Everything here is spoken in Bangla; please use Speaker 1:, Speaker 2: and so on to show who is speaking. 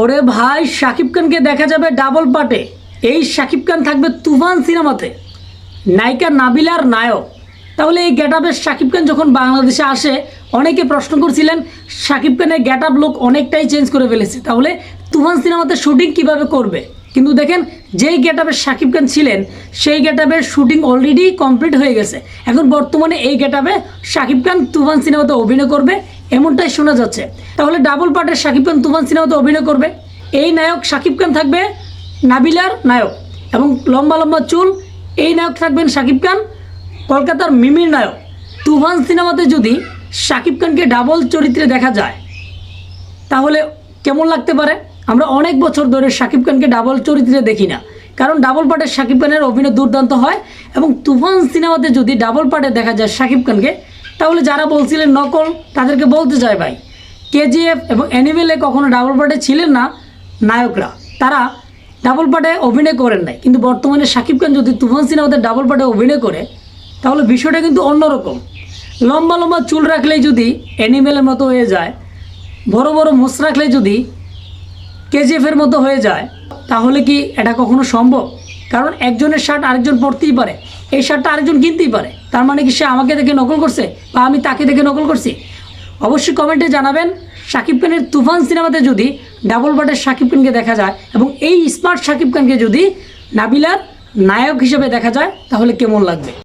Speaker 1: ওরে ভাই, শাকিব খানকে দেখা যাবে ডাবল পার্টে এই শাকিব খান থাকবে তুফান সিনেমাতে। নায়িকা নাবিলার নায়ক। তাহলে এই গেট আপের শাকিব খান যখন বাংলাদেশে আসে, অনেকে প্রশ্ন করছিলেন, শাকিব খানের গেট আপ লোক অনেকটাই চেঞ্জ করে ফেলেছে। তাহলে তুফান সিনেমাতে শুটিং কীভাবে করবে? কিন্তু দেখেন, যেই গেট আপের শাকিব খান ছিলেন, সেই গেট আপের শুটিং অলরেডি কমপ্লিট হয়ে গেছে। এখন বর্তমানে এই গেট আপে শাকিব খান তুফান সিনেমাতে অভিনয় করবে এমনটাই শোনা যাচ্ছে। তাহলে ডাবল পার্টের শাকিব খান, তুফান সিনেমাতে অভিনয় করবে। এই নায়ক শাকিব খান থাকবে নাবিলার নায়ক এবং লম্বা লম্বা চুল, এই নায়ক থাকবেন শাকিব খান, কলকাতার মিমির নায়ক। তুফান সিনেমাতে যদি শাকিব খানকে ডাবল চরিত্রে দেখা যায়, তাহলে কেমন লাগতে পারে? আমরা অনেক বছর ধরে শাকিব খানকে ডাবল চরিত্রে দেখি না। কারণ ডাবল পার্টের শাকিব খানের অভিনয় দুর্দান্ত হয় এবং তুফান সিনেমাতে যদি ডাবল পার্টে দেখা যায় শাকিব খানকে তাহলে যারা বলছিলেন নকল, তাদেরকে বলতে চাই ভাই কেজিএফ এবং অ্যানিমেলে কখনো ডাবল পার্টে ছিলেন না নায়করা। তারা ডাবল পার্টে অভিনয় করেন নাই, কিন্তু বর্তমানে শাকিব খান যদি তুফান সিনেমাতে ডাবল পার্টে অভিনয় করে, তাহলে বিষয়টা কিন্তু অন্যরকম। লম্বা লম্বা চুল রাখলেই যদি অ্যানিমেলের মতো হয়ে যায়, বড় বড় মোস রাখলে যদি কেজিএফের মতো হয়ে যায়, তাহলে কি এটা কখনো সম্ভব? কারণ একজনের শার্ট আরেকজন পরতেই পারে। এই শার্টটা আরেকজন কিনতেই পারে। তার মানে কি সে আমাকে দেখে নকল করছে বা আমি তাকে দেখে নকল করছি? অবশ্যই কমেন্টে জানাবেন। শাকিব খানের তুফান সিনেমাতে যদি ডাবল বাটের শাকিব খানকে দেখা যায় এবং এই স্মার্ট শাকিব খানকে যদি নাবিলার নায়ক হিসেবে দেখা যায়, তাহলে কেমন লাগবে?